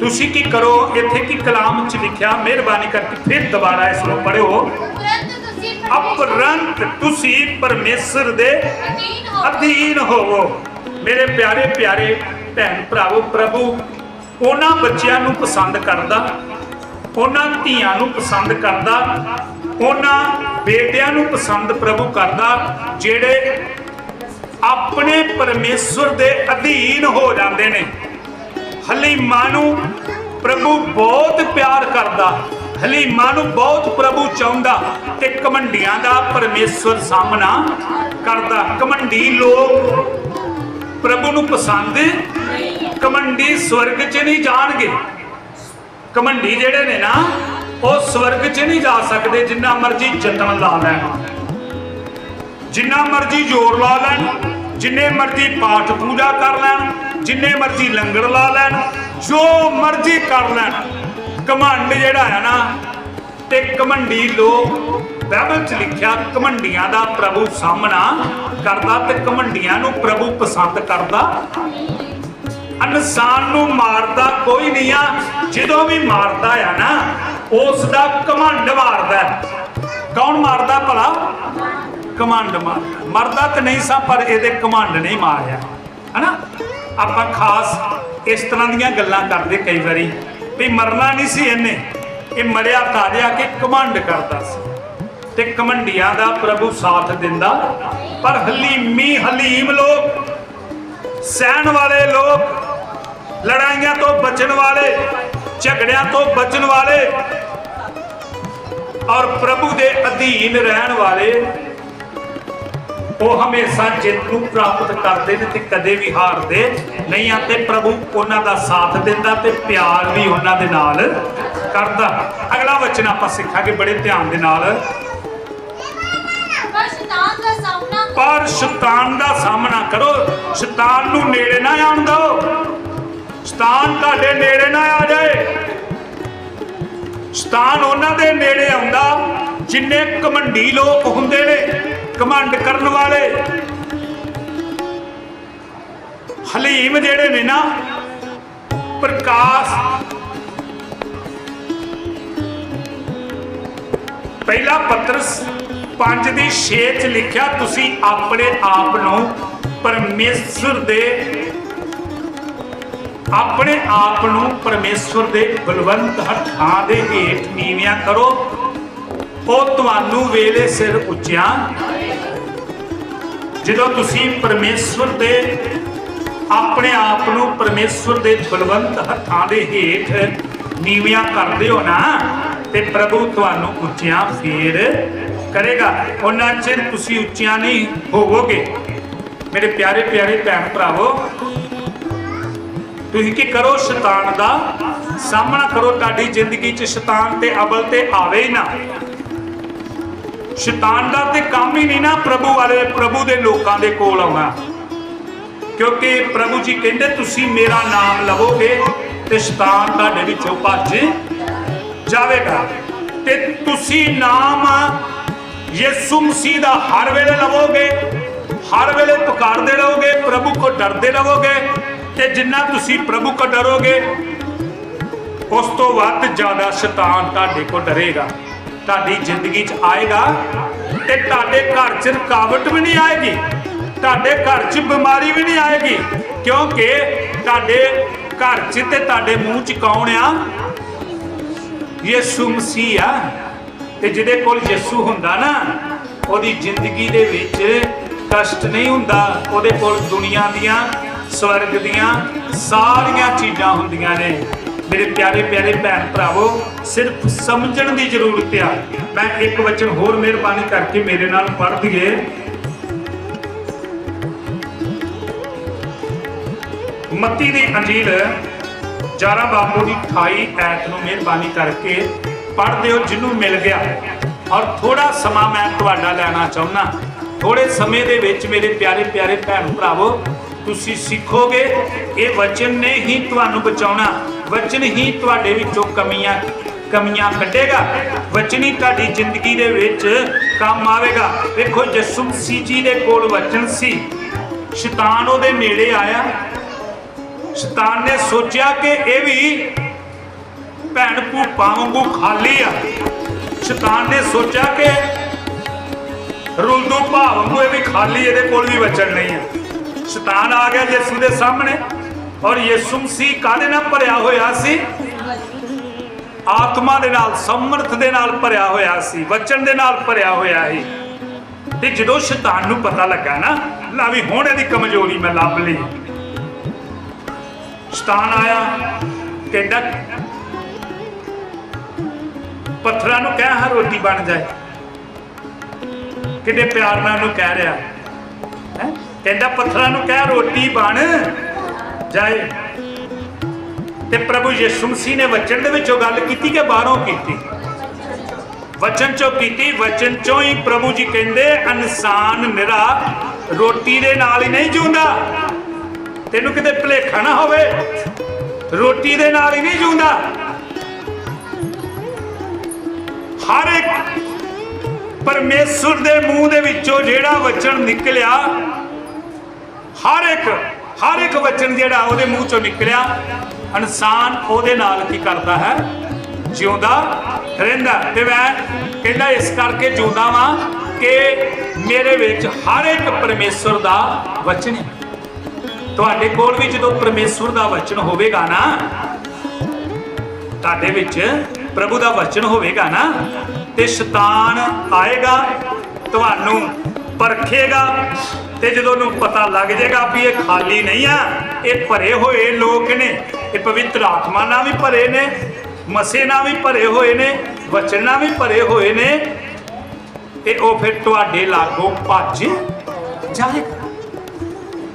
ਤੁਸੀਂ ਕੀ ਕਰੋ? ਇੱਥੇ ਕੀ ਕਲਾਮ ਚ ਲਿਖਿਆ? ਮਿਹਰਬਾਨੀ ਕਰਕੇ ਫਿਰ ਦੁਬਾਰਾ ਇਸ ਨੂੰ ਤੁਸੀਂ ਅਪਰੰਤ ਤੁਸੀਂ ਪਰਮੇਸ਼ਰ ਦੇ ਅਧੀਨ ਹੋਵੋ। ਮੇਰੇ ਪਿਆਰੇ ਪਿਆਰੇ ਭੈਣ ਭਰਾਵੋ ਪ੍ਰਭੂ ਉਹਨਾਂ ਬੱਚਿਆਂ ਨੂੰ ਪਸੰਦ ਕਰਦਾ ਉਹਨਾਂ ਧੀਆਂ ਨੂੰ ਪਸੰਦ ਕਰਦਾ ਉਹਨਾਂ ਬੇਟਿਆਂ ਨੂੰ ਪਸੰਦ ਪ੍ਰਭੂ ਕਰਦਾ ਜਿਹੜੇ ਆਪਣੇ ਪਰਮੇਸ਼ਵਰ ਦੇ ਅਧੀਨ ਹੋ ਜਾਂਦੇ ਨੇ। ਹਲੀਮਾ ਨੂੰ ਪ੍ਰਭੂ ਬਹੁਤ ਪਿਆਰ ਕਰਦਾ ਹਲੀਮਾ ਨੂੰ ਬਹੁਤ ਪ੍ਰਭੂ ਚਾਹੁੰਦਾ ਤੇ ਕਮੰਡੀਆਂ ਦਾ ਪਰਮੇਸ਼ਵਰ ਸਾਹਮਣਾ ਕਰਦਾ। ਕਮੰਡੀ ਲੋਕ ਪ੍ਰਭੂ ਨੂੰ ਪਸੰਦ ਕਮੰਡੀ ਸਵਰਗ 'ਚ ਨਹੀਂ ਜਾਣਗੇ। ਕਮੰਡੀ ਜਿਹੜੇ ਨੇ ਨਾ, ਉਹ ਸਵਰਗ 'ਚ ਨਹੀਂ ਜਾ ਸਕਦੇ, ਜਿੰਨਾ ਮਰਜ਼ੀ ਜਤਨ ਲਾ ਲੈਣ। ਜਿੰਨਾ ਮਰਜ਼ੀ ਜ਼ੋਰ ਲਾ ਲੈਣ, ਜਿੰਨੇ ਮਰਜ਼ੀ ਪਾਠ ਪੂਜਾ ਕਰ ਲੈਣ ਜਿੰਨੇ ਮਰਜ਼ੀ ਲੰਗਰ ਲਾ ਲੈਣ, ਜੋ ਮਰਜ਼ੀ ਕਰ ਲੈਣ। ਕਮੰਡ ਜਿਹੜਾ ਹੈ ਨਾ, ਤੇ ਕਮੰਡੀ ਲੋਕ ਬਾਈਬਲ 'ਚ ਲਿਖਿਆ ਕਮੰਡੀਆਂ ਦਾ ਪ੍ਰਭੂ ਸਾਹਮਣਾ ਕਰਦਾ ਤੇ ਕਮੰਡੀਆਂ ਨੂੰ ਪ੍ਰਭੂ ਪਸੰਦ ਕਰਦਾ। ਇਨਸਾਨ ਨੂੰ ਮਾਰਦਾ ਕੋਈ ਨਹੀਂ ਆ, ਜਦੋਂ ਵੀ ਮਾਰਦਾ ਆ ਨਾ ਉਸ ਦਾ ਕਮੰਡ ਮਾਰਦਾ ਕੌਣ ਮਾਰਦਾ ਭਲਾ? ਕਮੰਡ ਮਾਰਦਾ। ਮਰਦਾ ਤਾਂ ਨਹੀਂ ਸਾ, ਪਰ ਇਹਦੇ ਕਮੰਡ ਨਹੀਂ ਮਾਰਿਆ। ਹਨਾ? ਆਪਾਂ ਖਾਸ ਇਸ ਤਰ੍ਹਾਂ ਦੀਆਂ ਗੱਲਾਂ ਕਰਦੇ ਕਈ ਵਾਰੀ ਵੀ ਮਰਨਾ ਨਹੀਂ ਸੀ ਇਹਨੇ, ਇਹ ਮਰਿਆ ਤਾਰਿਆ ਕੇ ਕਮੰਡ ਕਰਦਾ ਸੀ। ਤੇ ਕਮੰਡੀਆਂ ਦਾ ਪ੍ਰਭੂ ਸਾਥ ਦਿੰਦਾ, ਪਰ ਹਲੀਮੀ ਹਲੀਮ ਲੋਕ, ਸਹਿਣ ਵਾਲੇ ਲੋਕ, ਲੜਾਈਆਂ ਤੋਂ ਬਚਣ ਵਾਲੇ, ਝਗੜਿਆਂ ਤੋਂ ਬਚਣ ਵਾਲੇ ਔਰ ਪ੍ਰਭੂ ਦੇ ਅਧੀਨ ਰਹਿਣ ਵਾਲੇ ਉਹ ਹਮੇਸ਼ਾ ਜਿੱਤ ਨੂੰ ਪ੍ਰਾਪਤ ਕਰਦੇ ਨੇ ਤੇ ਕਦੇ ਵੀ ਹਾਰਦੇ ਨਹੀਂ ਆ ਤੇ ਪ੍ਰਭੂ ਉਹਨਾਂ ਦਾ ਸਾਥ ਦਿੰਦਾ ਤੇ ਪਿਆਰ ਵੀ ਉਹਨਾਂ ਦੇ ਨਾਲ ਕਰਦਾ। ਅਗਲਾ ਵਚਨ ਆਪਾਂ ਸਿੱਖਾਂਗੇ ਬੜੇ ਧਿਆਨ ਦੇ ਨਾਲ। ਪਰ ਸ਼ੈਤਾਨ ਦਾ ਸਾਹਮਣਾ ਕਰੋ। ਸ਼ੈਤਾਨ ਨੂੰ ਨੇੜੇ ਨਾ ਆਉਣ ਦਿਓ। ਸ਼ੈਤਾਨ ਤੁਹਾਡੇ ਨੇੜੇ ਨਾ ਆ ਜਾਏ। ਸ਼ੈਤਾਨ ਉਹਨਾਂ ਦੇ ਨੇੜੇ ਆਉਂਦਾ ਜਿੰਨੇ ਕਮੰਡੀ ਲੋਕ ਹੁੰਦੇ ਨੇ। ਕਮੰਡ ਕਰਨ ਵਾਲੇ। ਹਲੀਮ ਜਿਹੜੇ ਨੇ ਨਾ, ਪ੍ਰਕਾਸ਼। ਪਹਿਲਾ ਪੱਤਰਸ 5 ਦੀ 6 ਚ ਲਿਖਿਆ, ਤੁਸੀਂ ਆਪਣੇ ਆਪ ਨੂੰ ਪਰਮੇਸ਼ਰ ਦੇ ਆਪਣੇ ਆਪ ਨੂੰ ਪਰਮੇਸ਼ਰ ਦੇ ਬਲਵੰਤ ਹੱਥਾਂ ਦੇ ਹੇਠ ਨੀਵਿਆਂ ਕਰੋ। ਉਹ ਤੁਹਾਨੂੰ ਵੇਲੇ ਸਿਰ ਉੱਚਿਆਂ ਜਦੋਂ ਤੁਸੀਂ ਪਰਮੇਸ਼ਰ ਦੇ ਆਪਣੇ ਆਪ ਨੂੰ ਪਰਮੇਸ਼ਰ ਦੇ ਬਲਵੰਤ ਹੱਥਾਂ ਦੇ ਹੇਠ ਨੀਵਿਆਂ ਕਰਦੇ ਹੋ ਨਾ, ਤੇ ਪ੍ਰਭੂ ਤੁਹਾਨੂੰ ਉੱਚਿਆਂ ਫੇਰ ਕਰੇਗਾ। ਉਹਨਾਂ ਚਿਰ ਤੁਸੀਂ ਉੱਚਿਆਂ ਨਹੀਂ ਹੋਵੋਗੇ। ਮੇਰੇ ਪਿਆਰੇ ਪਿਆਰੇ ਭੈਣ ਭਰਾਵੋ, ਤੁਸੀਂ ਕੀ ਕਰੋ? ਸ਼ੈਤਾਨ ਦਾ ਸਾਹਮਣਾ ਕਰੋ। ਤੁਹਾਡੀ ਜ਼ਿੰਦਗੀ 'ਚ ਸ਼ੈਤਾਨ ਤੇ ਅਬਲ ਤੇ ਆਵੇ ਹੀ ਨਾ। ਸ਼ੈਤਾਨ ਦਾ ਤੇ ਕੰਮ ਹੀ ਨਹੀਂ ਨਾ ਪ੍ਰਭੂ ਵਾਲੇ, ਪ੍ਰਭੂ ਦੇ ਲੋਕਾਂ ਦੇ ਕੋਲ ਆਉਣਾ। ਕਿਉਂਕਿ ਪ੍ਰਭੂ ਜੀ ਕਹਿੰਦੇ, ਤੁਸੀਂ ਮੇਰਾ ਨਾਮ ਲਵੋਗੇ ਤੇ ਸ਼ੈਤਾਨ ਤੁਹਾਡੇ ਵਿੱਚੋਂ ਭੱਜ ਜਾਵੇਗਾ। ਤੇ ਤੁਸੀਂ ਨਾਮ ਯਿਸੂ ਮਸੀਹ ਦਾ ਹਰ ਵੇਲੇ ਲਵੋਗੇ, ਹਰ ਵੇਲੇ ਪੁਕਾਰਦੇ ਰਹੋਗੇ, ਪ੍ਰਭੂ ਕੋ ਡਰਦੇ ਰਹੋਗੇ ਤੇ ਜਿੰਨਾ ਤੁਸੀਂ ਪ੍ਰਭੂ ਕੋ ਡਰੋਗੇ, ਉਸ ਤੋਂ ਵੱਧ ਜ਼ਿਆਦਾ ਸ਼ੈਤਾਨ ਤੁਹਾਡੇ ਕੋ ਡਰੇਗਾ। ਤੁਹਾਡੀ ਜ਼ਿੰਦਗੀ 'ਚ ਆਏਗਾ ਤੇ ਤੁਹਾਡੇ ਘਰ 'ਚ ਰੁਕਾਵਟ ਵੀ ਨਹੀਂ ਆਏਗੀ, ਤੁਹਾਡੇ ਘਰ 'ਚ ਬਿਮਾਰੀ ਵੀ ਨਹੀਂ ਆਏਗੀ, ਕਿਉਂਕਿ ਤੁਹਾਡੇ ਘਰ 'ਚ ਤੇ ਤੁਹਾਡੇ ਮੂੰਹ 'ਚ ਕੌਣ ਆ? ਯਿਸੂ ਮਸੀਹ ਆ। ਤੇ ਜਿਹਦੇ ਕੋਲ ਯਿਸੂ ਹੁੰਦਾ ਨਾ, ਉਹਦੀ ਜ਼ਿੰਦਗੀ ਦੇ ਵਿੱਚ ਕਸ਼ਟ ਨਹੀਂ ਹੁੰਦਾ, ਉਹਦੇ ਕੋਲ ਦੁਨੀਆ ਦੀਆਂ, ਸਵਰਗ ਦੀਆਂ ਸਾਰੀਆਂ ਚੀਜ਼ਾਂ ਹੁੰਦੀਆਂ ਨੇ। ਮੇਰੇ ਪਿਆਰੇ ਪਿਆਰੇ ਭੈਣ ਭਰਾਵੋ, ਸਿਰਫ ਸਮਝਣ ਦੀ ਜ਼ਰੂਰਤ ਆ। ਮੈਂ ਇੱਕ ਵਚਨ ਹੋਰ ਮਿਹਰਬਾਨੀ ਕਰਕੇ ਮੇਰੇ ਨਾਲ ਪੜ੍ਹ ਦਈਏ। ਮੱਤੀ ਦੀ ਅੰਜੀਲ 11 ਬਾਬੂ ਦੀ 28 ਐਤ ਨੂੰ ਮਿਹਰਬਾਨੀ ਕਰਕੇ ਪੜ੍ਹ ਦਿਓ ਜਿਹਨੂੰ ਮਿਲ ਗਿਆ। ਔਰ ਥੋੜਾ ਸਮਾਂ ਮੈਂ ਤੁਹਾਡਾ ਲੈਣਾ ਚਾਹੁੰਦਾ ਥੋੜੇ ਸਮੇਂ ਦੇ ਵਿੱਚ ਮੇਰੇ ਪਿਆਰੇ ਪਿਆਰੇ ਭੈਣ ਭਰਾਵੋ, ਤੁਸੀਂ ਸਿੱਖੋਗੇ, ਇਹ ਵਚਨ ਨੇ ਹੀ ਤੁਹਾਨੂੰ ਬਚਾਉਣਾ। ਵਚਨ ਹੀ ਤੁਹਾਡੇ ਵਿੱਚੋਂ ਕਮੀਆਂ ਕਮੀਆਂ ਕੱਢੇਗਾ। ਵਚਨ ਹੀ ਤੁਹਾਡੀ ਜ਼ਿੰਦਗੀ ਦੇ ਵਿੱਚ ਕੰਮ ਆਵੇਗਾ। ਵੇਖੋ ਯਿਸੂ ਮਸੀਹ ਜੀ ਦੇ ਕੋਲ ਵਚਨ ਸੀ। ਸ਼ੈਤਾਨ ਉਹਦੇ ਨੇੜੇ ਆਇਆ। ਸ਼ੈਤਾਨ ਨੇ ਸੋਚਿਆ ਕਿ ਇਹ ਵੀ ਭੈਣ ਭੂਪਾ ਵਾਂਗੂ ਖਾਲੀ ਆ। ਸ਼ੈਤਾਨ ਨੇ ਸੋਚਿਆ ਕਿ ਰੁਲਦੂ ਭਾਵ ਵਾਂਗੂ ਇਹ ਵੀ ਖਾਲੀ, ਇਹਦੇ ਕੋਲ ਵੀ ਵਚਨ ਨਹੀਂ ਆ। ਸ਼ੈਤਾਨ ਆ ਗਿਆ ਯਿਸੂ ਦੇ ਸਾਹਮਣੇ। ਔਰ ਯਿਸੂ ਮਸੀਹ ਕਾਹਦੇ ਨਾਲ ਭਰਿਆ ਹੋਇਆ ਸੀ? ਆਤਮਾ ਦੇ ਨਾਲ, ਸਮਰਥ ਦੇ ਨਾਲ ਭਰਿਆ ਹੋਇਆ ਸੀ, ਵਚਨ ਦੇ ਨਾਲ ਭਰਿਆ ਹੋਇਆ ਸੀ। ਤੇ ਜਦੋਂ ਸ਼ੈਤਾਨ ਨੂੰ ਪਤਾ ਲੱਗਾ ਨਾ, ਲਾ ਵੀ ਹੁਣ ਇਹਦੀ ਕਮਜ਼ੋਰੀ ਮੈਂ ਲੱਭ ਲਈ। ਸ਼ੈਤਾਨ ਆਇਆ, ਕਹਿੰਦਾ, ਪੱਥਰਾਂ ਨੂੰ ਕਹਿ ਹਾਂ ਰੋਟੀ ਬਣ ਜਾਏ। ਕਿਤੇ ਪਿਆਰ ਨਾਲ ਉਹਨੂੰ ਕਹਿ ਰਿਹਾ। ਹੈ? ਕਹਿੰਦਾ, ਪੱਥਰਾਂ ਨੂੰ ਕਹਿ ਰੋਟੀ ਬਣ। ਜਾਏ। ਤੇ ਪ੍ਰਭੂ ਯਿਸੂ ਮਸੀਹ ਨੇ ਵਚਨ ਦੇ ਵਿੱਚੋਂ ਗੱਲ ਕੀਤੀ ਕਿ ਬਾਹਰੋਂ ਕੀਤੀ? ਵਚਨ ਚੋਂ ਕੀਤੀ, ਵਚਨ ਚੋਂ ਹੀ ਪ੍ਰਭੂ ਜੀ ਕਹਿੰਦੇ, ਇਨਸਾਨ ਨਿਰਾ ਰੋਟੀ ਦੇ ਨਾਲ ਹੀ ਨਹੀਂ ਜਿਉਂਦਾ ਤੈਨੂੰ ਕਿਤੇ ਭੁਲੇਖਾ ਨਾ ਹੋਵੇ, ਰੋਟੀ ਦੇ ਨਾਲ ਹੀ ਨਹੀਂ ਜਿਉਂਦਾ ਹਰ ਇੱਕ ਪਰਮੇਸ਼ਰ ਦੇ ਮੂੰਹ ਦੇ ਵਿੱਚੋਂ ਜਿਹੜਾ ਵਚਨ ਨਿਕਲਿਆ, ਹਰ ਇੱਕ ਹਰ ਇੱਕ ਵਚਨ ਜਿਹੜਾ ਉਹਦੇ ਮੂੰਹ ਚੋਂ ਨਿਕਲਿਆ, ਇਨਸਾਨ ਉਹਦੇ ਨਾਲ ਕੀ ਕਰਦਾ ਹੈ? ਜਿਉਂਦਾ ਰਹਿੰਦਾ ਤੇ ਮੈਂ ਕਹਿੰਦਾ ਇਸ ਕਰਕੇ ਜਿਉਂਦਾ ਵਾਂ ਕਿ ਮੇਰੇ ਵਿੱਚ ਹਰ ਇੱਕ ਪਰਮੇਸ਼ਰ ਦਾ ਵਚਨ ਹੈ। ਤੁਹਾਡੇ ਕੋਲ ਵੀ ਜਦੋਂ ਪਰਮੇਸ਼ਰ ਦਾ ਵਚਨ ਹੋਵੇਗਾ ਨਾ, ਤੁਹਾਡੇ ਵਿੱਚ ਪ੍ਰਭੂ ਦਾ ਵਚਨ ਹੋਵੇਗਾ ਨਾ, ਤੇ ਸ਼ੈਤਾਨ ਆਏਗਾ, ਤੁਹਾਨੂੰ ਪਰਖੇਗਾ ਤੇ ਜਦੋਂ ਉਹਨੂੰ ਪਤਾ ਲੱਗ ਜਾਏਗਾ ਵੀ ਇਹ ਖਾਲੀ ਨਹੀਂ ਆ, ਇਹ ਭਰੇ ਹੋਏ ਲੋਕ ਨੇ, ਇਹ ਪਵਿੱਤਰ ਆਤਮਾ ਨਾਲ ਵੀ ਭਰੇ ਨੇ, ਮਸੇ ਨਾਲ ਵੀ ਭਰੇ ਹੋਏ ਨੇ, ਵਚਨ ਨਾਲ ਵੀ ਭਰੇ ਹੋਏ ਨੇ, ਤੇ ਉਹ ਫਿਰ ਤੁਹਾਡੇ ਲਾਗੋਂ ਭੱਜ ਜਾਏਗਾ।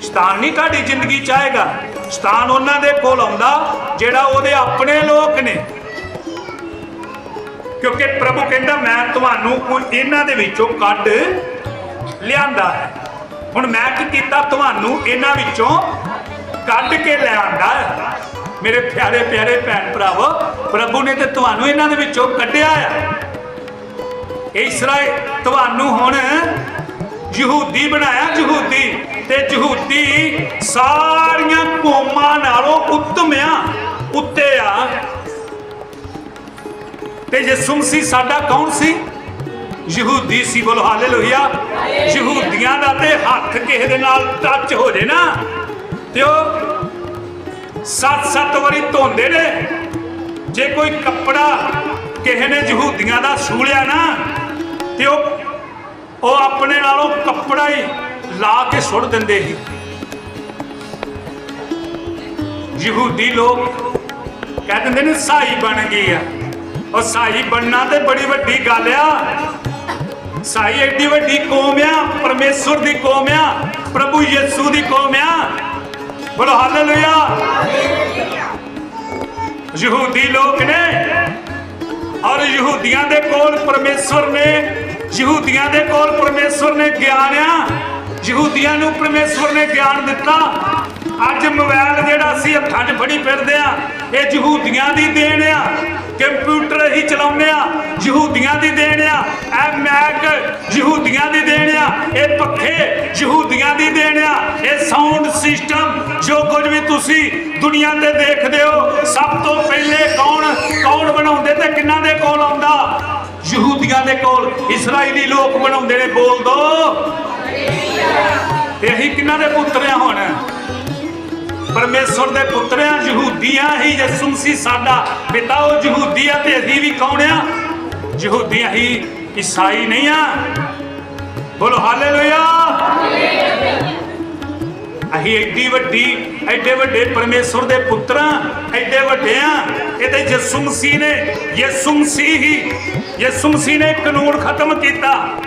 ਸ਼ੈਤਾਨ ਨਹੀਂ ਤੁਹਾਡੀ ਜ਼ਿੰਦਗੀ ਚਾਹੇਗਾ ਸ਼ੈਤਾਨ ਉਹਨਾਂ ਦੇ ਕੋਲ ਆਉਂਦਾ ਜਿਹੜਾ ਉਹਦੇ ਆਪਣੇ ਲੋਕ ਨੇ। ਕਿਉਂਕਿ ਪ੍ਰਭੂ ਕਹਿੰਦਾ, ਮੈਂ ਤੁਹਾਨੂੰ ਇਹਨਾਂ ਦੇ ਵਿੱਚੋਂ ਕੱਢ ਲਿਆਂਦਾ ਹੈ। ਹੁਣ ਮੈਂ ਕੀ ਕੀਤਾ ਤੁਹਾਨੂੰ ਇਹਨਾਂ ਵਿੱਚੋਂ ਕੱਢ ਕੇ ਲਿਆਂਦਾ। ਹੈ ਮੇਰੇ ਪਿਆਰੇ ਪਿਆਰੇ ਭੈਣ ਭਰਾਵੋ, ਪ੍ਰਭੂ ਨੇ ਤੇ ਤੁਹਾਨੂੰ ਇਹਨਾਂ ਦੇ ਵਿੱਚੋਂ ਕੱਢਿਆ ਆ। ਇਸਰਾਇਲ ਤੁਹਾਨੂੰ ਹੁਣ ਯਹੂਦੀ ਬਣਾਇਆ, ਯਹੂਦੀ ਤੇ ਯਹੂਦੀ ਸਾਰੀਆਂ ਕੌਮਾਂ ਨਾਲੋਂ ਉੱਤਮ ਆ, ਉੱਤੇ ਆ। ਤੇ ਯਿਸੂ ਮਸੀਹ ਸਾਡਾ ਕੌਣ ਸੀ? ਯਹੂਦੀ ਸੀ ਬੋਲੋ ਹਾਲੇਲੂਇਆ। ਯਹੂਦੀਆਂ ਦਾ ਤੇ ਹੱਥ ਕਿਸੇ ਦੇ ਨਾਲ ਟੱਚ ਹੋ ਜੇ ਨਾ, ਤੇ ਉਹ ਸੱਤ ਸੱਤ ਵਾਰੀ ਧੋਂਦੇ ਨੇ। ਜੇ ਕੋਈ ਕੱਪੜਾ ਕਿਸੇ ਨੇ ਯਹੂਦੀਆਂ ਦਾ ਛੂਲਿਆ ਨਾ, ਤੇ ਉਹ ਉਹ ਆਪਣੇ ਨਾਲੋਂ ਕੱਪੜਾ ਹੀ ਲਾ ਕੇ ਸੁੱਟ ਦਿੰਦੇ ਸੀ। ਯਹੂਦੀ ਲੋਕ ਕਹਿ ਦਿੰਦੇ ਨੇ, ਸਾਈ ਬਣ ਗਈ ਆ। ਉਹ ਸਾਈ ਬਣਨਾ ਤੇ ਬੜੀ ਵੱਡੀ ਗੱਲ ਆ। ਸਾਈ ਐਡੀ ਵੱਡੀ ਕੌਮ ਆ, ਪਰਮੇਸ਼ਰ ਦੀ ਕੌਮ ਆ, ਪ੍ਰਭੂ ਯਿਸੂ ਦੀ ਕੌਮ ਆ। ਬੋਲੋ ਹਾਲੇਲੂਇਆ। ਯਹੂਦੀ ਲੋਕ ਨੇ ਔਰ ਯਹੂਦੀਆਂ ਦੇ ਕੋਲ ਪਰਮੇਸ਼ਰ ਨੇ, ਯਹੂਦੀਆਂ ਦੇ ਕੋਲ ਪਰਮੇਸ਼ਰ ਨੇ ਗਿਆਨ ਆ। ਯਹੂਦੀਆਂ ਨੂੰ ਪਰਮੇਸ਼ਰ ਨੇ ਗਿਆਨ ਦਿੱਤਾ। ਅੱਜ ਮੋਬਾਈਲ ਜਿਹੜਾ ਅਸੀਂ ਹੱਥਾਂ 'ਚ ਫੜੀ ਫਿਰਦੇ ਆ। ਇਹ ਯਹੂਦੀਆਂ ਦੀ ਦੇਣ ਆ। ਕੰਪਿਊਟਰ ਹੀ ਚਲਾਉਂਦੇ ਆ। ਯਹੂਦੀਆਂ ਦੀ ਦੇਣ ਆ। ਇਹ ਮੈਕ ਯਹੂਦੀਆਂ ਦੀ ਦੇਣ ਆ। ਇਹ ਪੱਖੇ ਯਹੂਦੀਆਂ ਦੀ ਦੇਣ ਆ। ਇਹ ਸਾਊਂਡ ਸਿਸਟਮ ਜੋ ਕੁਝ ਵੀ ਤੁਸੀਂ ਦੁਨੀਆ ਤੇ ਦੇਖਦੇ ਹੋ, ਸਭ ਤੋਂ ਪਹਿਲੇ ਕੌਣ ਕੌਣ ਬਣਾਉਂਦੇ ਤੇ ਕਿੰਨਾ ਦੇ ਕੋਲ ਆਉਂਦਾ? ਯਹੂਦੀਆਂ ਦੇ ਕੋਲ। ਇਸرائیਲੀ ਲੋਕ ਬਣਾਉਂਦੇ ਨੇ, ਬੋਲ ਦੋ। ਇਹੀ ਕਿੰਨਾ ਦੇ ਪੁੱਤਰਿਆ ਹੋਣਾ? ਪਰਮੇਸ਼ਰ ਦੇ ਪੁੱਤਰ ਆ ਯਹੂਦੀਆਂ ਹੀ ਯਿਸੂ ਸੀ ਸਾਡਾ ਪਿਤਾ ਉਹ ਯਹੂਦੀ ਆ ਤੇ ਅਸੀਂ ਵੀ ਕੌਣ ਆ? ਯਹੂਦੀ ਹੀ ਈਸਾਈ ਨਹੀਂ ਆ। ਬੋਲੋ ਹਾਲੇਲੂਇਆ। ਅਸੀਂ ਐਡੀ ਵੱਡੀ, ਐਡੇ ਵੱਡੇ ਪਰਮੇਸ਼ਰ ਦੇ ਪੁੱਤਰਾਂ, ਐਡੇ ਵੱਡੇ ਆ। ਇਹ ਤੇ ਯਿਸੂ ਮਸੀਹ ਨੇ, ਯਿਸੂ ਮਸੀਹ ਹੀ, ਯਿਸੂ ਮਸੀਹ ਨੇ ਕਾਨੂੰਨ ਖਤਮ ਕੀਤਾ।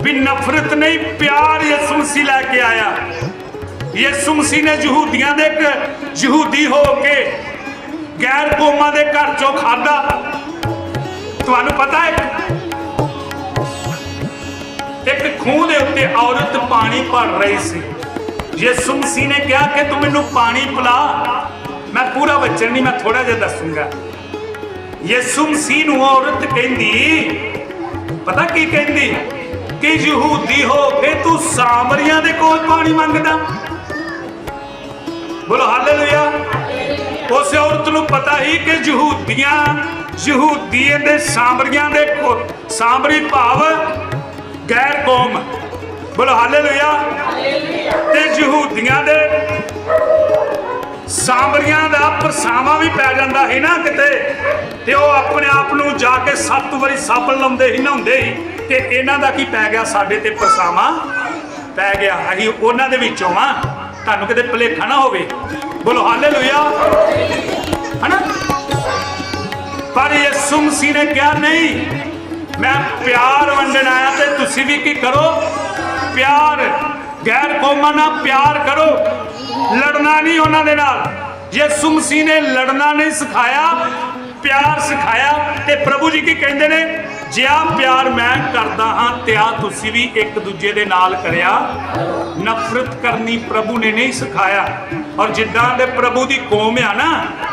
ਵੀ ਨਫ਼ਰਤ ਨਹੀਂ, ਪਿਆਰ ਯਿਸੂ ਮਸੀਹ ਲੈ ਕੇ ਆਇਆ। ਯਿਸੂ ਮਸੀਹ ਨੇ ਯਹੂਦੀਆਂ ਦੇ ਇੱਕ ਯਹੂਦੀ ਹੋ ਕੇ ਗੈਰ ਕੌਮਾਂ ਦੇ ਘਰ ਚੋਂ ਖਾਦਾ ਤੁਹਾਨੂੰ ਪਤਾ ਹੈ? ਇੱਕ ਖੂਹ ਦੇ ਉੱਤੇ ਔਰਤ ਪਾਣੀ ਭਰ ਰਹੀ ਸੀ। ਯਿਸੂ ਮਸੀਹ ਨੇ ਕਿਹਾ ਕਿ ਤੂੰ ਮੈਨੂੰ ਪਾਣੀ ਪਿਲਾ। ਮੈਂ ਪੂਰਾ ਵਚਨ ਨਹੀਂ, ਮੈਂ ਥੋੜਾ ਜਿਹਾ ਦੱਸੂਗਾ। ਯਿਸੂ ਮਸੀਹ ਨੂੰ ਔਰਤ ਕਹਿੰਦੀ, ਪਤਾ ਕੀ ਕਹਿੰਦੀ? ਕਿ ਯਹੂਦੀ ਹੋ ਕੇ ਤੂੰ ਸਾਮਰੀਆਂ ਦੇ ਕੋਲ ਪਾਣੀ ਮੰਗਦਾ। ਬੋਲੋ ਹਾਲੇਲੂਇਆ। ਉਸ ਔਰਤ ਨੂੰ ਪਤਾ ਹੀ ਕਿ ਯਹੂਦੀਆਂ ਯਹੂਦੀਏ ਦੇ ਸਾਮਰੀਆਂ ਦੇ ਕੋ- ਸਾਮਰੀ ਭਾਵ ਗੈਰ ਕੌਮ। ਬੋਲੋ ਹਾਲੇਲੂਇਆ। ਤੇ ਯਹੂਦੀਆਂ ਦੇ ਸਾਮਰੀਆਂ ਦਾ ਪਰਸਾਵਾ ਵੀ ਪੈ ਜਾਂਦਾ ਸੀ ਨਾ ਕਿਤੇ। ਤੇ ਉਹ ਆਪਣੇ ਆਪ ਨੂੰ ਜਾ ਕੇ ਸੱਤ ਵਾਰੀ ਸਾਬਣ ਲਾਉਂਦੇ ਹੀ ਨਹਾਉਂਦੇ ਸੀ। ਤੇ ਇਹਨਾਂ ਦਾ ਕੀ ਪੈ ਗਿਆ? ਸਾਡੇ ਤੇ ਪਰਸਾਵਾ ਪੈ ਗਿਆ। ਅਸੀਂ ਉਹਨਾਂ ਦੇ ਵਿੱਚੋਂ ਆ। ਤੁਹਾਨੂੰ ਕਿਤੇ ਭੁਲੇਖਾ ਨਾ ਹੋਵੇ। ਬੋਲੋ ਹਾਲੇਲੂਇਆ ਹਨਾ? ਪਰ ਯਿਸੂ ਮਸੀਹ ਨੇ ਕਿਹਾ, ਨਹੀਂ, ਮੈਂ ਪਿਆਰ ਵੰਡਣ ਆਇਆ ਤੇ ਤੁਸੀਂ ਵੀ ਕੀ ਕਰੋ? ਪਿਆਰ, ਗੈਰ ਕੌਮਾਂ ਨਾਲ ਪਿਆਰ ਕਰੋ। ਲੜਨਾ ਨਹੀਂ ਉਹਨਾਂ ਦੇ ਨਾਲ। ਯਿਸੂ ਮਸੀਹ ਨੇ ਲੜਨਾ ਨਹੀਂ ਸਿਖਾਇਆ, ਪਿਆਰ ਸਿਖਾਇਆ ਤੇ ਪ੍ਰਭੂ ਜੀ ਕੀ ਕਹਿੰਦੇ ਨੇ? ਜਿਆ ਪਿਆਰ ਮੈਂ ਕਰਦਾ ਹਾਂ, ਤਿਆ ਤੁਸੀਂ ਵੀ ਇੱਕ ਦੂਜੇ ਦੇ ਨਾਲ ਕਰਿਆ। ਨਫ਼ਰਤ ਕਰਨੀ ਪ੍ਰਭੂ ਨੇ ਨਹੀਂ ਸਿਖਾਇਆ। ਔਰ ਜਿੱਦਾਂ ਦੇ ਪ੍ਰਭੂ ਦੀ ਕੌਮ ਆ ਨਾ,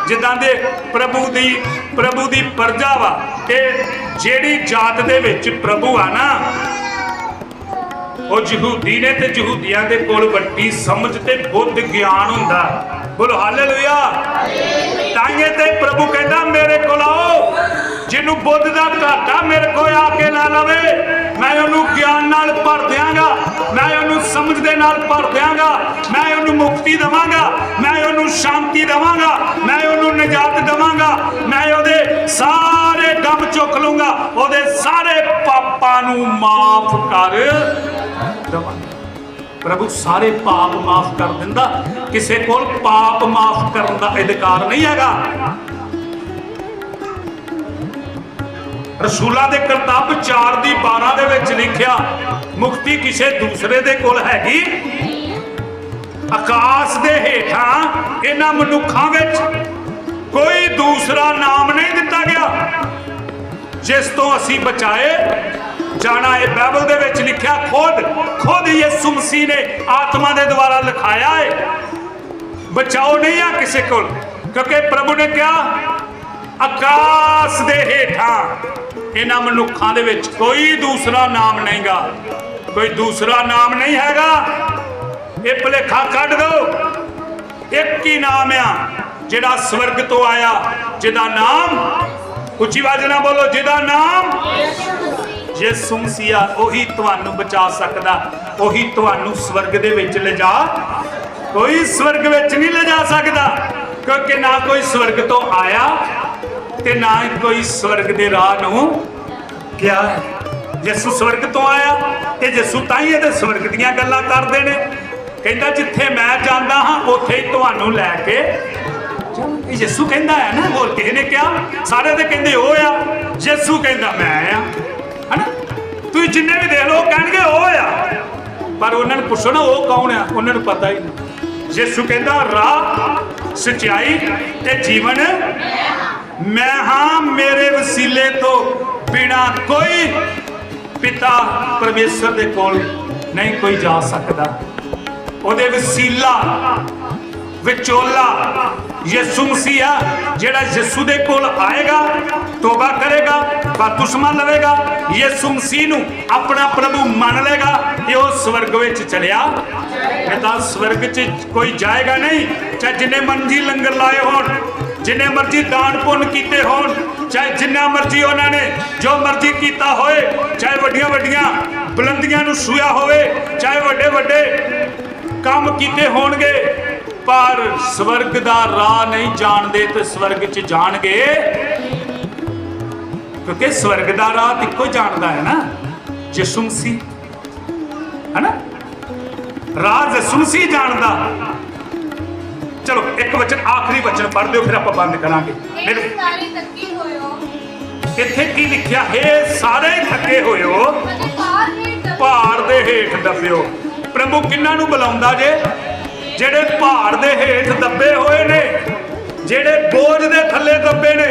ਜਿੱਦਾਂ ਦੇ ਪ੍ਰਭੂ ਦੀ ਪ੍ਰਭੂ ਦੀ ਪਰਜਾ ਵਾ ਕਿ ਜਿਹੜੀ ਜਾਤ ਦੇ ਵਿੱਚ ਪ੍ਰਭੂ ਆ ਨਾ ਉਹ ਯਹੂਦੀ ਨੇ ਤੇ ਯਹੂਦੀਆਂ ਦੇ ਕੋਲ ਵੱਡੀ ਸਮਝ ਤੇ ਬੁੱਧ ਗਿਆਨ ਹੁੰਦਾ। ਬੋਲੋ, ਹਾਲੇਲੂਇਆ। ਤਾਂਗੇ ਤੇ ਪ੍ਰਭੂ ਕਹਿੰਦਾ, ਮੇਰੇ ਕੋਲ ਆਓ। ਜਿਹਨੂੰ ਬੁੱਧ ਦਾ ਘਾਟਾ ਮੇਰੇ ਕੋਲ ਆ ਕੇ ਲਾ ਲਵੇ, ਮੈਂ ਉਹਨੂੰ ਗਿਆਨ ਨਾਲ ਭਰ ਦਿਆਂਗਾ। ਮੈਂ ਉਹਨੂੰ ਸਮਝ ਦੇ ਨਾਲ ਭਰ ਦਿਆਂਗਾ। ਮੈਂ ਉਹਨੂੰ ਮੁਕਤੀ ਦਵਾਂਗਾ। ਮੈਂ ਉਹਨੂੰ ਸ਼ਾਂਤੀ ਦਵਾਂਗਾ। ਮੈਂ ਉਹਨੂੰ ਨਜਾਤ ਦਵਾਂਗਾ। ਮੈਂ ਉਹਦੇ ਸਾਰੇ ਗਮ ਚੁੱਕ ਲੂੰਗਾ ਉਹਦੇ ਸਾਰੇ ਪਾਪਾਂ ਨੂੰ ਮਾਫ ਕਰ। ਦਵਾਂਗਾ ਪ੍ਰਭੂ ਸਾਰੇ ਪਾਪ ਮਾਫ ਕਰ ਦਿੰਦਾ, ਕਿਸੇ ਕੋਲ ਪਾਪ ਮਾਫ ਕਰਨ ਦਾ ਅਧਿਕਾਰ ਨਹੀਂ ਹੈਗਾ। ਰਸੂਲਾਂ ਦੇ ਕਰਤੱਵ 4 ਦੀ 12 ਦੇ ਵਿੱਚ ਲਿਖਿਆ, ਮੁਕਤੀ ਕਿਸੇ ਦੂਸਰੇ ਦੇ ਕੋਲ ਹੈਗੀ। ਆਕਾਸ਼ ਦੇ ਹੇਠਾਂ ਇਹਨਾਂ ਮਨੁੱਖਾਂ ਵਿੱਚ ਕੋਈ ਦੂਸਰਾ ਨਾਮ ਨਹੀਂ ਦਿੱਤਾ ਗਿਆ, ਜਿਸ ਤੋਂ ਅਸੀਂ ਬਚਾਏ। ਜਾਣਾ ਇਹ ਬਾਈਬਲ ਦੇ ਵਿੱਚ ਲਿਖਿਆ, ਖੁਦ ਖੁਦ ਯਿਸੂ ਮਸੀਹ ਨੇ ਆਤਮਾ ਦੇ ਦੁਆਰਾ ਲਿਖਾਇਆ ਹੈ ਬਚਾਓ ਨਹੀਂ ਆ ਕਿਸੇ ਕੋਲ, ਕਿਉਂਕਿ ਪ੍ਰਭੂ ਨੇ ਕਿਹਾ, ਆਕਾਸ਼ ਦੇ ਹੇਠਾਂ ਇਹਨਾਂ ਮਨੁੱਖਾਂ ਦੇ ਵਿੱਚ ਕੋਈ ਦੂਸਰਾ ਨਾਮ ਨਹੀਂਗਾ। ਕੋਈ ਦੂਸਰਾ ਨਾਮ ਨਹੀਂ ਹੈਗਾ। ਇਹ ਭੁਲੇਖਾ ਕੱਢ ਦਿਓ ਇੱਕ ਹੀ ਨਾਮ ਆ, ਜਿਹੜਾ ਸਵਰਗ ਤੋਂ ਆਇਆ, ਜਿਹਦਾ ਨਾਮ, ਉੱਚੀ ਆਵਾਜ਼ ਨਾਲ ਬੋਲੋ, ਜਿਹਦਾ ਨਾਮ ਯਿਸੂ ਮਸੀਹ ਆ, ਉਹੀ ਤੁਹਾਨੂੰ ਬਚਾ ਸਕਦਾ ਉਹੀ ਤੁਹਾਨੂੰ ਸਵਰਗ ਦੇ ਵਿੱਚ ਲਿਜਾ ਕੋਈ ਸਵਰਗ ਵਿੱਚ ਨਹੀਂ ਲਿਜਾ ਸਕਦਾ। ਕਿਉਂਕਿ ਨਾ ਕੋਈ ਸਵਰਗ ਤੋਂ ਆਇਆ ਤੇ ਨਾ ਕੋਈ ਸਵਰਗ ਦੇ ਰਾਹ ਨੂੰ ਗਿਆ। ਯਿਸੂ ਸਵਰਗ ਤੋਂ ਆਇਆ ਤੇ ਯਿਸੂ ਤਾਂ ਹੀ ਇਹਦੇ ਸਵਰਗ ਦੀਆਂ ਗੱਲਾਂ ਕਰਦੇ ਨੇ। ਕਹਿੰਦਾ ਜਿੱਥੇ ਮੈਂ ਜਾਂਦਾ ਹਾਂ ਉੱਥੇ ਹੀ ਤੁਹਾਨੂੰ ਲੈ ਕੇ ਇਹ ਯਿਸੂ ਕਹਿੰਦਾ ਹੈ ਨਾ ਹੋਰ ਕਿਸੇ ਨੇ ਕਿਹਾ? ਸਾਰੇ ਤੇ ਕਹਿੰਦੇ ਉਹ ਆ। ਯਿਸੂ ਕਹਿੰਦਾ ਮੈਂ ਆ। ਹਨਾ? ਤੁਸੀਂ ਜਿੰਨੇ ਵੀ ਦੇਖ ਲਓ ਕਹਿਣਗੇ ਉਹ ਆ। ਪਰ ਉਹਨਾਂ ਨੂੰ ਪੁੱਛੋ ਨਾ, ਉਹ ਕੌਣ ਆ? ਉਹਨਾਂ ਨੂੰ ਪਤਾ ਹੀ ਨਹੀਂ। ਯਿਸੂ ਕਹਿੰਦਾ, ਰਾਹ, ਸਚਾਈ ਤੇ ਜੀਵਨ ਮੈਂ ਹਾਂ ਮੇਰੇ ਵਸੀਲੇ ਤੋਂ ਬਿਨਾ ਕੋਈ ਪਿਤਾ ਪਰਮੇਸ਼ਰ ਦੇ ਕੋਲ ਨਹੀਂ ਕੋਈ ਜਾ ਸਕਦਾ। ਉਹਦੇ ਵਸੀਲਾ, ਵਿਚੋਲਾ ਯਿਸੂ ਮਸੀਹ ਆ ਜਿਹੜਾ ਯਿਸੂ ਦੇ ਕੋਲ ਆਏਗਾ, ਤੋਬਾ ਕਰੇਗਾ, ਬਪਤਿਸਮਾ ਲਵੇਗਾ, ਯਿਸੂ ਮਸੀਹ ਨੂੰ ਆਪਣਾ ਪ੍ਰਭੂ ਮੰਨ ਲੇਗਾ ਤੇ ਉਹ ਸਵਰਗ ਵਿੱਚ ਚਲਿਆ। ਇਹ ਤਾਂ ਸਵਰਗ 'ਚ ਕੋਈ ਜਾਏਗਾ ਨਹੀਂ, ਚਾਹੇ ਜਿੰਨੇ ਮਰਜ਼ੀ ਲੰਗਰ ਲਾਏ ਹੋਣ, ਜਿੰਨੇ ਮਰਜ਼ੀ ਦਾਨ ਪੁੰਨ ਕੀਤੇ ਹੋਣ, ਚਾਹੇ ਜਿੰਨਾ ਮਰਜ਼ੀ ਉਹਨਾਂ ਨੇ ਜੋ ਮਰਜ਼ੀ ਕੀਤਾ ਹੋਏ, ਚਾਹੇ ਵੱਡੀਆਂ ਵੱਡੀਆਂ ਬੁਲੰਦੀਆਂ ਨੂੰ ਛੂਇਆ ਹੋਵੇ, ਚਾਹੇ ਵੱਡੇ ਵੱਡੇ ਕੰਮ ਕੀਤੇ ਹੋਣਗੇ ਪਰ ਸਵਰਗ ਦਾ ਰਾਹ ਨਹੀਂ ਜਾਣਦੇ ਤੇ ਸਵਰਗ 'ਚ ਜਾਣਗੇ। ਕਿਉਂਕਿ ਸਵਰਗ ਦਾ ਰਾਹ ਇੱਕੋ ਜਾਣਦਾ ਹੈ ਨਾ ਯਿਸੂ ਮਸੀਹ ਹੈ ਨਾ ਰਾਹ ਮਸੀਹ ਜਾਣਦਾ। ਚਲੋ ਇੱਕ ਵਚਨ ਆਖਰੀ ਵਚਨ ਪੜ੍ਹ ਦਿਓ ਫਿਰ ਆਪਾਂ ਬੰਦ ਕਰਾਂਗੇ। ਮੇਰੇ ਸਾਰੇ ਤੱਕੀ ਹੋਇਓ। ਇੱਥੇ ਕੀ ਲਿਖਿਆ? ਹੈ ਸਾਰੇ ਥੱਕੇ ਹੋਇਓ। ਪਹਾੜ ਦੇ ਹੇਠ ਦੱਬਿਓ। ਪ੍ਰਭੂ ਕਿੰਨਾਂ ਨੂੰ ਬੁਲਾਉਂਦਾ ਜੇ? ਜਿਹੜੇ ਪਹਾੜ ਦੇ ਹੇਠ ਦੱਬੇ ਹੋਏ ਨੇ ਜਿਹੜੇ ਬੋਝ ਦੇ ਥੱਲੇ ਦੱਬੇ ਨੇ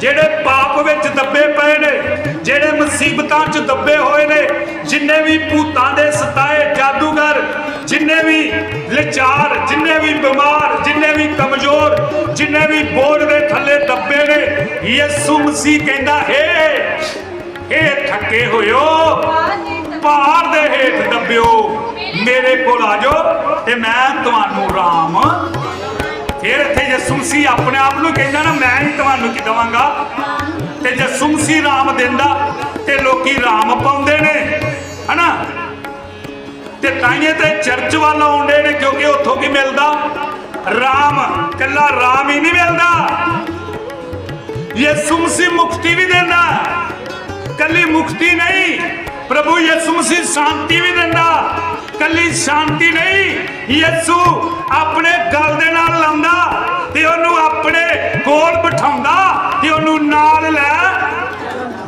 ਜਿਹੜੇ ਪਾਪ ਵਿੱਚ ਦੱਬੇ ਪਏ ਨੇ ਜਿਹੜੇ ਮੁਸੀਬਤਾਂ 'ਚ ਦੱਬੇ ਹੋਏ ਨੇ ਜਿੰਨੇ ਵੀ ਭੂਤਾਂ ਦੇ ਸਤਾਏ ਜਾਦੂਗਰ ਜਿੰਨੇ ਵੀ ਲਾਚਾਰ ਜਿੰਨੇ ਵੀ ਬਿਮਾਰ ਜਿੰਨੇ ਵੀ ਕਮਜ਼ੋਰ ਜਿੰਨੇ ਵੀ ਬੋਝ ਦੇ ਥੱਲੇ ਦੱਬੇ ਨੇ ਯਿਸੂ ਮਸੀਹ ਕਹਿੰਦਾ ਹੈ ਇਹ ਥੱਕੇ ਹੋਇਓ ਪਹਾੜ ਦੇ ਹੇਠ ਦੱਬਿਓ। ਮੇਰੇ ਕੋਲ ਆ ਜਾਓ। ਤੇ ਮੈਂ ਤੁਹਾਨੂੰ ਰਾਮ। ਫਿਰ ਇੱਥੇ ਯਿਸੂ ਮਸੀਹ ਆਪਣੇ ਆਪ ਨੂੰ ਕਹਿੰਦਾ ਨਾ, ਮੈਂ ਹੀ ਤੁਹਾਨੂੰ ਕੀ ਦਵਾਂਗਾ? ਤੇ ਯਿਸੂ ਮਸੀਹ ਰਾਮ ਦਿੰਦਾ, ਤੇ ਲੋਕੀ ਰਾਮ ਪਾਉਂਦੇ ਨੇ, ਹਨਾ? ਤੇ ਤਾਈਏ ਤੇ ਚਰਚ ਵੱਲ ਆਉਂਦੇ ਨੇ, ਕਿਉਂਕਿ ਉੱਥੋਂ ਕੀ ਮਿਲਦਾ? ਰਾਮ। ਕੱਲਾ ਰਾਮ ਹੀ ਨਹੀਂ ਮਿਲਦਾ। ਯਿਸੂ ਮਸੀਹ ਮੁਕਤੀ ਵੀ ਦਿੰਦਾ। ਕੱਲੀ ਮੁਕਤੀ ਨਹੀਂ, ਪ੍ਰਭੂ ਯਿਸੂ ਮਸੀਹ ਸ਼ਾਂਤੀ ਵੀ ਦਿੰਦਾ। ਕੱਲੀ ਸ਼ਾਂਤੀ ਨਹੀਂ। ਯਿਸੂ ਆਪਣੇ ਗਲ ਦੇ ਨਾਲ ਲਾਉਂਦਾ ਤੇ ਉਹਨੂੰ ਆਪਣੇ ਕੋਲ ਬਿਠਾਉਂਦਾ ਤੇ ਉਹਨੂੰ ਨਾਲ ਲੈ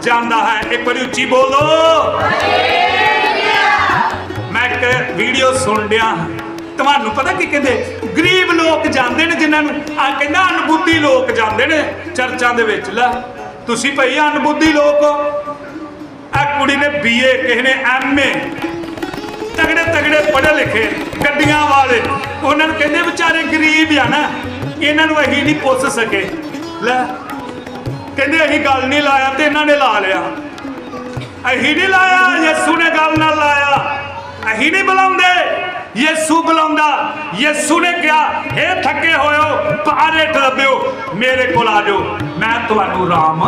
ਜਾਂਦਾ ਹੈ। ਇੱਕ ਵਾਰੀ ਉੱਚੀ ਬੋਲੋ। ਮੈਂ ਇੱਕ ਵੀਡੀਓ ਸੁਣ ਡਿਆ ਤੁਹਾਨੂੰ ਪਤਾ ਕੀ ਕਹਿੰਦੇ? ਗਰੀਬ ਲੋਕ ਜਾਂਦੇ ਨੇ ਜਿਨ੍ਹਾਂ ਨੂੰ ਆ ਕਹਿੰਦਾ ਅਨਬੁੱਧੀ ਲੋਕ ਜਾਂਦੇ ਨੇ ਚਰਚਾਂ ਦੇ ਵਿੱਚ। ਲੈ, ਤੁਸੀਂ ਭਈ ਅਨਬੁੱਧੀ ਲੋਕ ਆ ਕੁੜੀ ਨੇ ਬੀਏ ਕਿਸੇ ਨੇ ਐਮਏ ਤਗੜੇ ਤਗੜੇ ਪੜ੍ਹੇ ਲਿਖੇ ਗੱਡੀਆਂ ਵਾਲੇ। ਉਹਨਾਂ ਨੂੰ ਕਹਿੰਦੇ ਵਿਚਾਰੇ ਗਰੀਬ ਆ ਨਾ, ਇਹਨਾਂ ਨੂੰ ਅਸੀਂ ਨਹੀਂ ਪੁੱਛ ਸਕੇ। ਲੈ, ਕਹਿੰਦੇ ਅਸੀਂ ਗੱਲ ਨਹੀਂ ਲਾਇਆ ਤੇ ਇਹਨਾਂ ਨੇ ਲਾ ਲਿਆ। ਅਸੀਂ ਨਹੀਂ ਲਾਇਆ, ਯਿਸੂ ਨੇ ਗੱਲ ਨਾਲ ਲਾਇਆ। ਅਸੀਂ ਨਹੀਂ ਬੁਲਾਉਂਦੇ, ਯਿਸੂ ਬੁਲਾਉਂਦਾ। ਯਿਸੂ ਨੇ ਕਿਹਾ ਇਹ ਥੱਕੇ ਹੋਇਓ ਪਾਰੇ ਟਲਬਿਓ ਮੇਰੇ ਕੋਲ ਆ ਜਾਓ। ਮੈਂ ਤੁਹਾਨੂੰ ਰਾਮ,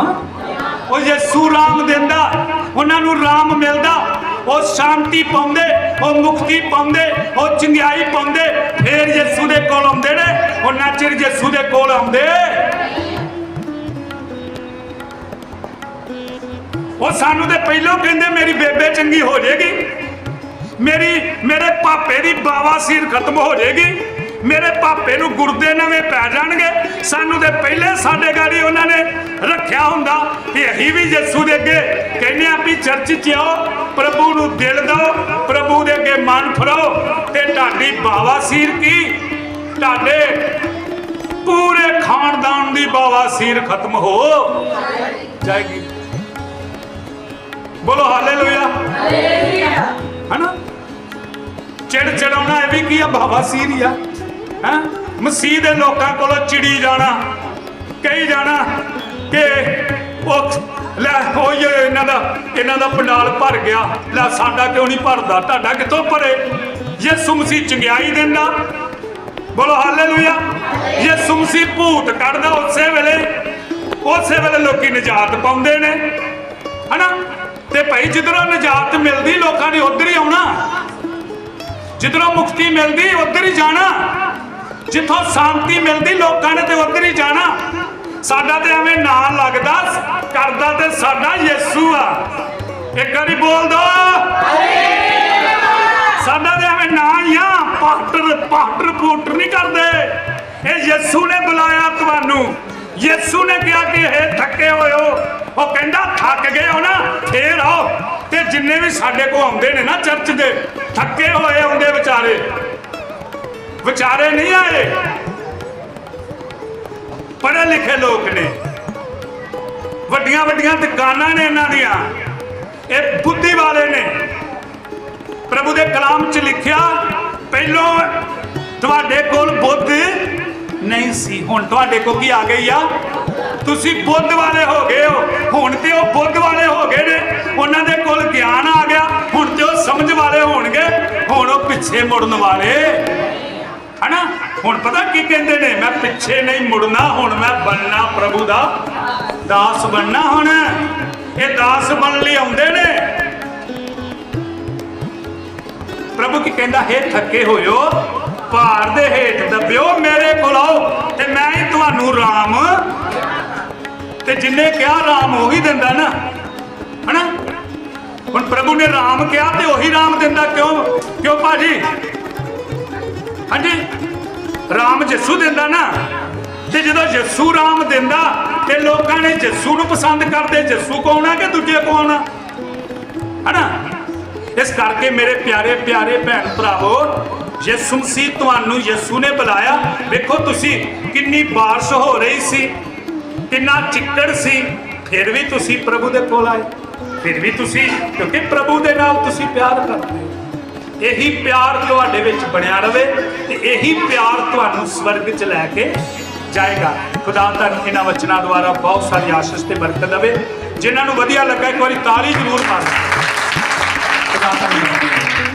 ਉਹ ਯਿਸੂ ਰਾਮ ਦਿੰਦਾ, ਉਹਨਾਂ ਨੂੰ ਰਾਮ ਮਿਲਦਾ। ਉਹ ਸ਼ਾਂਤੀ ਪਾਉਂਦੇ, ਉਹ ਮੁਕਤੀ ਪਾਉਂਦੇ, ਉਹ ਚੰਗਿਆਈ ਪਾਉਂਦੇ, ਫੇਰ ਯਿਸੂ ਦੇ ਕੋਲ ਆਉਂਦੇ ਨੇ, ਉਹਨਾਂ ਚਿਰ ਯਿਸੂ ਦੇ ਕੋਲ ਆਉਂਦੇ। ਉਹ ਸਾਨੂੰ ਤੇ ਪਹਿਲਾਂ ਕਹਿੰਦੇ ਮੇਰੀ ਬੇਬੇ ਚੰਗੀ ਹੋ ਜਾਏਗੀ। ਮੇਰੀ, ਮੇਰੇ ਪਾਪੇ ਦੀ ਬਾਵਾ ਸਿਰ ਖਤਮ ਹੋ ਜਾਏਗੀ। ਮੇਰੇ ਪਾਪੇ ਨੂੰ ਗੁਰਦੇ ਨਵੇਂ ਪੈ ਜਾਣਗੇ। ਸਾਨੂੰ ਤੇ ਪਹਿਲੇ ਸਾਡੇ ਗਾੜੀ ਉਹਨਾਂ ਨੇ ਰੱਖਿਆ ਹੁੰਦਾ ਕਿ ਅਸੀਂ ਵੀ ਯਿਸੂ ਦੇ ਅੱਗੇ ਕਹਿੰਦੇ ਆ ਵੀ ਚਰਚ 'ਚ ਆਓ। ਪ੍ਰਭੂ ਨੂੰ ਦਿਲ ਦਿਓ ਪ੍ਰਭੂ ਦੇ ਅੱਗੇ ਮਨ ਫੜੋ ਤੇ ਤੁਹਾਡੀ ਬਾਵਾਸੀਰ ਕੀ? ਤੁਹਾਡੇ ਪੂਰੇ ਖਾਨਦਾਨ ਦੀ ਬਾਵਾਸੀਰ ਖਤਮ ਹੋ। ਜਾਏਗੀ। ਬੋਲੋ ਹਾਲੇਲੂਇਆ। ਹਨਾ? ਚਿੜ ਚੜਾਉਣਾ ਇਹ ਵੀ ਕੀ ਆ? ਬਾਵਾਸੀਰ ਹੀ ਆ। ਹੈ? ਮਸੀਹ ਦੇ ਲੋਕਾਂ ਕੋਲੋਂ ਚਿੜੀ ਜਾਣਾ, ਕਹੀ ਜਾਣਾ ਕਿ ਉਹ ਲੈ ਹੋਏ ਇਹਨਾਂ ਦਾ ਇਹਨਾਂ ਦਾ ਪੰਡਾਲ ਭਰ ਗਿਆ, ਲੈ ਸਾਡਾ ਕਿਉਂ ਨਹੀਂ ਭਰਦਾ? ਤੁਹਾਡਾ ਕਿੱਥੋਂ ਭਰੇ? ਯਿਸੂ ਮਸੀਹ ਚੰਗਿਆਈ ਦਿੰਦਾ। ਬੋਲੋ ਹਾਲੇਲੂਇਆ। ਯਿਸੂ ਮਸੀਹ ਭੂਤ ਕੱਢਦਾ ਉਸੇ ਵੇਲੇ। ਉਸੇ ਵੇਲੇ ਲੋਕੀ ਨਜਾਤ ਪਾਉਂਦੇ ਨੇ। ਹਨਾ? ਤੇ ਭਾਈ, ਜਿੱਧਰੋਂ ਨਜਾਤ ਮਿਲਦੀ, ਲੋਕਾਂ ਨੇ ਉਧਰ ਹੀ ਆਉਣਾ। ਜਿੱਧਰੋਂ ਮੁਕਤੀ ਮਿਲਦੀ, ਉਧਰ ਹੀ ਜਾਣਾ। ਜਿੱਥੋਂ ਸ਼ਾਂਤੀ ਮਿਲਦੀ, ਲੋਕਾਂ ਨੇ ਤੇ ਉਧਰ ਹੀ ਜਾਣਾ। ਸਾਡਾ ਤੇ ਐਵੇਂ ਨਾਂ ਲੱਗਦਾ ਕਰਦਾ ਤੇ ਸਾਡਾ ਯਿਸੂ ਆ। ਇੱਕ ਵਾਰੀ ਬੋਲ ਦੋ। ਸਾਡਾ ਤੇ ਐਵੇਂ ਨਾਂ ਹੀ ਆ ਪਾਸਟਰ ਪਾਸਟਰ ਪੂਟਰ ਨਹੀਂ ਕਰਦੇ। ਇਹ ਯਿਸੂ ਨੇ ਬੁਲਾਇਆ ਤੁਹਾਨੂੰ। ਯਿਸੂ ਨੇ ਕਿਹਾ ਕਿ ਇਹ ਥੱਕੇ ਹੋਇਓ ਉਹ ਕਹਿੰਦਾ, ਥੱਕ ਗਏ ਹੋ ਨਾ, ਫੇਰ ਆਓ। ਤੇ ਜਿੰਨੇ ਵੀ ਸਾਡੇ ਕੋ ਆਉਂਦੇ ਨੇ ਨਾ ਚਰਚ ਦੇ, ਥੱਕੇ ਹੋਏ ਆਉਂਦੇ ਵਿਚਾਰੇ। ਵਿਚਾਰੇ ਨਹੀਂ ਆਏ। ਪੜ੍ਹੇ ਲਿਖੇ ਲੋਕ ਨੇ। ਵੱਡੀਆਂ ਵੱਡੀਆਂ ਦੁਕਾਨਾਂ ਨੇ ਇਹਨਾਂ ਦੀਆਂ। ਇਹ ਬੁੱਧੀ ਵਾਲੇ ਨੇ। ਪ੍ਰਭੂ ਦੇ ਕਲਾਮ 'ਚ ਲਿਖਿਆ, ਪਹਿਲੋਂ ਤੁਹਾਡੇ ਕੋਲ ਬੁੱਧ ਨਹੀਂ ਸੀ। ਹੁਣ ਤੁਹਾਡੇ ਕੋਲ ਕੀ ਆ ਗਈ ਆ? ਤੁਸੀਂ ਬੁੱਧ ਵਾਲੇ ਹੋ ਗਏ ਹੋ। ਹੁਣ ਤੇ ਉਹ ਬੁੱਧ ਵਾਲੇ ਹੋ ਗਏ ਨੇ। ਉਹਨਾਂ ਦੇ ਕੋਲ ਗਿਆਨ ਆ ਗਿਆ। ਹੁਣ ਤੇ ਉਹ ਸਮਝ ਵਾਲੇ ਹੋਣਗੇ। ਹੁਣ ਉਹ ਪਿੱਛੇ ਮੁੜਨ ਵਾਲੇ। ਹਨਾ? ਹੁਣ ਪਤਾ ਕੀ ਕਹਿੰਦੇ ਨੇ? ਮੈਂ ਪਿੱਛੇ ਨਹੀਂ ਮੁੜਨਾ। ਹੁਣ ਮੈਂ ਬਣਨਾ ਪ੍ਰਭੂ ਦਾ ਦਾਸ ਬਣਨਾ ਹੁਣ। ਇਹ ਦਾਸ ਬਣਨ ਲਈ ਆਉਂਦੇ ਨੇ। ਪ੍ਰਭੂ ਕੀ ਕਹਿੰਦਾ, ਹੈ ਥੱਕੇ ਹੋਇਓ, ਭਾਰ ਦੇ ਹੇਠ ਦੱਬਿਓ, ਮੇਰੇ ਕੋਲ ਆਓ ਤੇ ਮੈਂ ਹੀ ਤੁਹਾਨੂੰ ਰਾਮ। ਤੇ ਜਿੰਨੇ ਕਿਹਾ ਰਾਮ ਉਹੀ ਦਿੰਦਾ ਨਾ। ਹਨਾ? ਹੁਣ ਪ੍ਰਭੂ ਨੇ ਰਾਮ ਕਿਹਾ ਤੇ ਉਹੀ ਰਾਮ ਦਿੰਦਾ ਕਿਉਂ? ਕਿਉਂ ਭਾਜੀ? ਹਾਂਜੀ? ਰਾਮ ਜੱਸੂ ਦਿੰਦਾ ਨਾ। ਤੇ ਜਦੋਂ ਜੱਸੂ ਰਾਮ ਦਿੰਦਾ ਤੇ ਲੋਕਾਂ ਨੇ ਜੱਸੂ ਨੂੰ ਪਸੰਦ ਕਰਦੇ, ਜੱਸੂ ਕੌਣ ਆ ਕਿ ਦੂਜੇ ਕੌਣ ਆ? ਹਨਾ? ਇਸ ਕਰਕੇ ਮੇਰੇ ਪਿਆਰੇ ਪਿਆਰੇ ਭੈਣ ਭਰਾਵੋ, ਯਿਸੂ ਮਸੀਹ ਤੁਹਾਨੂੰ ਯਿਸੂ ਨੇ ਬੁਲਾਇਆ। ਵੇਖੋ ਤੁਸੀਂ ਕਿੰਨੀ ਬਾਰਿਸ਼ ਹੋ ਰਹੀ ਸੀ, ਕਿੰਨਾ ਚਿੱਕੜ ਸੀ, ਫਿਰ ਵੀ ਤੁਸੀਂ ਪ੍ਰਭੂ ਦੇ ਕੋਲ ਆਏ। ਫਿਰ ਵੀ ਤੁਸੀਂ, ਕਿਉਂਕਿ ਪ੍ਰਭੂ ਦੇ ਨਾਲ ਤੁਸੀਂ ਪਿਆਰ ਕਰਦੇ ਹੋ। ਇਹੀ ਪਿਆਰ ਤੁਹਾਡੇ ਵਿੱਚ ਬਣਿਆ ਰਵੇ ਤੇ ਇਹੀ ਪਿਆਰ ਤੁਹਾਨੂੰ ਸਵਰਗ 'ਚ ਲੈ ਕੇ ਜਾਏਗਾ। ਖੁਦਾ ਤੁਹਾਨੂੰ ਇਹਨਾਂ ਵਚਨਾਂ ਦੁਆਰਾ ਬਹੁਤ ਸਾਰੀ ਆਸ਼ੀਸ਼ ਤੇ ਬਰਕਤ ਦੇਵੇ ਜਿਨ੍ਹਾਂ ਨੂੰ ਵਧੀਆ ਲੱਗਾ, ਇੱਕ ਵਾਰੀ ਤਾਲੀ ਜ਼ਰੂਰ ਮਾਰੋ ਖੁਦਾ ਤੁਹਾਨੂੰ